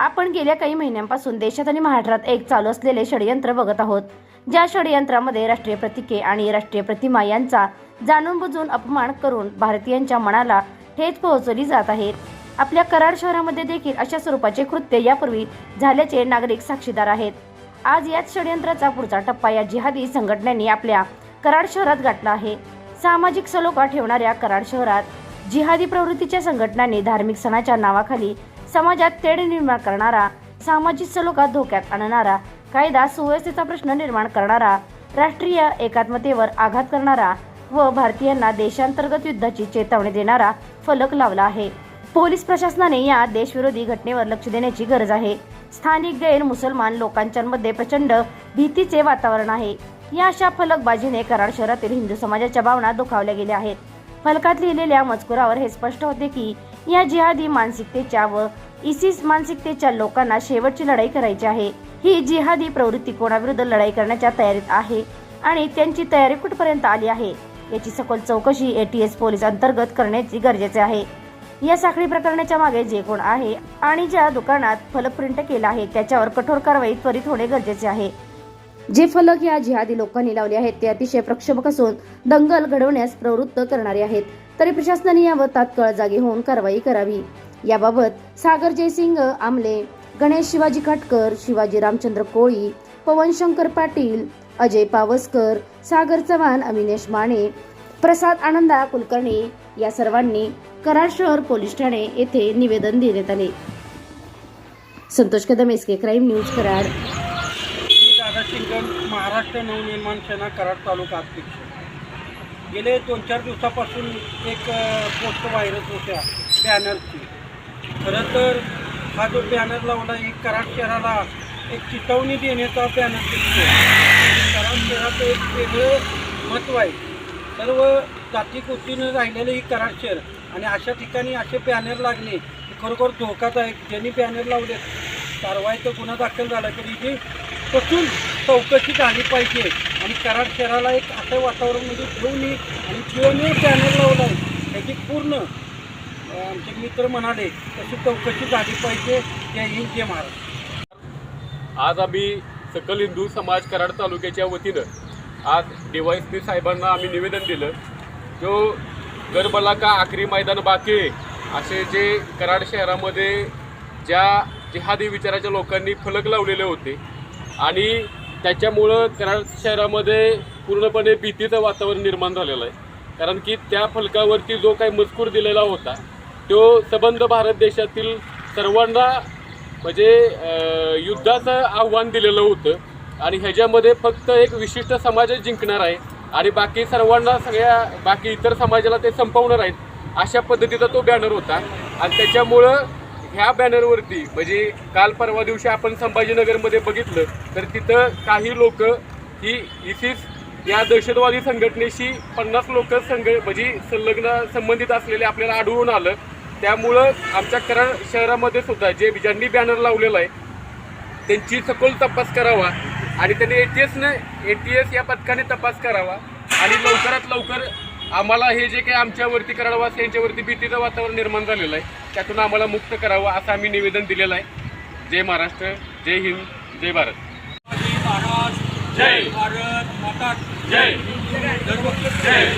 आपण गेल्या काही महिन्यांपासून देशात आणि महाराष्ट्रात एक चालू असलेले षडयंत्र बघत आहोत. ज्या षडयंत्रामध्ये राष्ट्रीय प्रतीके आणि राष्ट्रीय प्रतिमा यांचा जाणून बुजून अपमान करून भारतीयांच्या मनाला ठेच पोहोचवली जात आहेत आपल्या कराड शहरामध्ये देखील अशा स्वरूपाचे कृत्य यापूर्वी झाल्याचे नागरिक साक्षीदार आहेत. आज याच षडयंत्राचा पुढचा टप्पा या जिहादी संघटनांनी आपल्या कराड शहरात गाठला आहे. सामाजिक सलोखा ठेवणाऱ्या कराड शहरात जिहादी प्रवृत्तीच्या संघटनांनी धार्मिक सणाच्या नावाखाली समाजात तेढ निर्माण करणारा सामाजिक सलोखा धोक्यात आणणारा कायदा सुव्यवस्थेचा प्रश्न निर्माण करणारा राष्ट्रीय एकात्मतेवर आघात करणारा व भारतीयांना देशांतर्गत युद्धाची चेतावणी देणारा फलक लावला आहे. पोलीस प्रशासनाने या देशविरोधी घटनेवर लक्ष देण्याची गरज आहे. स्थानिक गैर मुसलमान लोकांच्यामध्ये प्रचंड भीतीचे वातावरण आहे. या अशा फलकबाजीने कराड शहरातील हिंदू समाजाच्या भावना दुखावल्या गेल्या आहेत. फलकात लिहिलेल्या मजकुरावर हे स्पष्ट होते की या जिहादी मानसिकतेच्या व इसिस मानसिकतेच्या लोकांना शेवटची लढाई करायची आहे. ही जिहादी प्रवृत्ती कोणाविरुद्ध लढाई करण्याच्या तयारीत आहे आणि त्यांची तयारी कुठपर्यंत आली आहे याची सखोल चौकशी एटीएस पोलीस अंतर्गत करण्याची गरजेचे आहे. या साखळी प्रकरणाच्या मागे जे कोण आहे आणि ज्या दुकानात फलक प्रिंट केला आहे त्याच्यावर कठोर कारवाई त्वरित होणे गरजेचे आहे. जे फलक या जिहादी लोकांनी लावले आहेत ते अतिशय प्रक्षोभक असून दंगल घडवण्यास प्रवृत्त करणारे आहेत. तरी प्रशासनाने यावर तात्काळ जागे होऊन कारवाई करावी. याबाबत सागर जयसिंग आमले गणेश शिवाजी खाटकर शिवाजी रामचंद्र कोळी पवन शंकर पाटील अजय पावसकर सागर चव्हाण अविनेश माने प्रसाद आनंदा कुलकर्णी या सर्वांनी कराड शहर पोलीस ठाणे येथे निवेदन देण्यात आले. Santosh Kadam S K crime news Karad. दादा महाराष्ट्र नवनिर्माण सेना कराड तालुका अध्यक्ष. गेले दोन चार दिवसापासून एक पोस्ट व्हायरल होत्या बॅनरची खरं तर हा जो बॅनर लावला एक कराड शहराला एक चितवणी देण्याचा बॅनर दिसतो कराड शहराचं एक वेगळं महत्त्व आहे. सर्व जाती गोष्टीनं राहिलेलं ही कराड शहर आणि अशा ठिकाणी असे बॅनर लागणे हे खरोखर धोकादायक ज्यांनी बॅनर लावले कारवाईचा गुन्हा दाखल झाला तरी जी कसून चौकशी झाली पाहिजे. आणि कराड शहराला एक असं वातावरण म्हणजे ठेवून आणि जीवनीय चॅनल लावला आहे. त्याची पूर्ण आमचे मित्र म्हणाले तशी चौकशी झाली पाहिजे. जय हिंद जय महाराज आज आम्ही सकल हिंदू समाज कराड तालुक्याच्या वतीनं आज डीवायसपी साहेबांना आम्ही निवेदन दिलं. जो गरबला का आखरी मैदान बाकी आहे, असे जे कराड शहरामध्ये ज्या जिहादी विचाराच्या लोकांनी फलक लावलेले होते आणि त्याच्यामुळं कराड शहरामध्ये पूर्णपणे भीतीचं वातावरण निर्माण झालेलं आहे. कारण की त्या फलकावरती जो काही मजकूर दिलेला होता तो सबंध भारत देशातील सर्वांना म्हणजे युद्धाचं आव्हान दिलेलं होतं. आणि ह्याच्यामध्ये फक्त एक विशिष्ट समाजच जिंकणार आहे आणि बाकी सर्वांना सगळ्या बाकी इतर समाजाला ते संपवणार आहेत अशा पद्धतीचा तो बॅनर होता. आणि त्याच्यामुळं ह्या बॅनरवरती म्हणजे काल परवा दिवशी आपण संभाजीनगरमध्ये बघितलं तर तिथं काही लोक ही इसिस या दहशतवादी संघटनेशी पन्नास लोक संघ म्हणजे संलग्न संबंधित असलेले आपल्याला आढळून आलं. त्यामुळं आमच्या कराड शहरामध्ये सुद्धा जे ज्यांनी बॅनर लावलेला आहे त्यांची सखोल तपास करावा आणि त्यांनी ए टी एसने ए टी एस या पथकाने तपास करावा आणि लवकरात लवकर आम्हाला हे जे काही आमच्यावरती कराडवास यांच्यावरती भीतीचं वातावरण निर्माण झालेलं आहे त्यातून आम्हाला मुक्त करावं असं आम्ही निवेदन दिलेलं आहे. जय महाराष्ट्र जय हिंद जय भारत. जय. भारत माता जय. जय.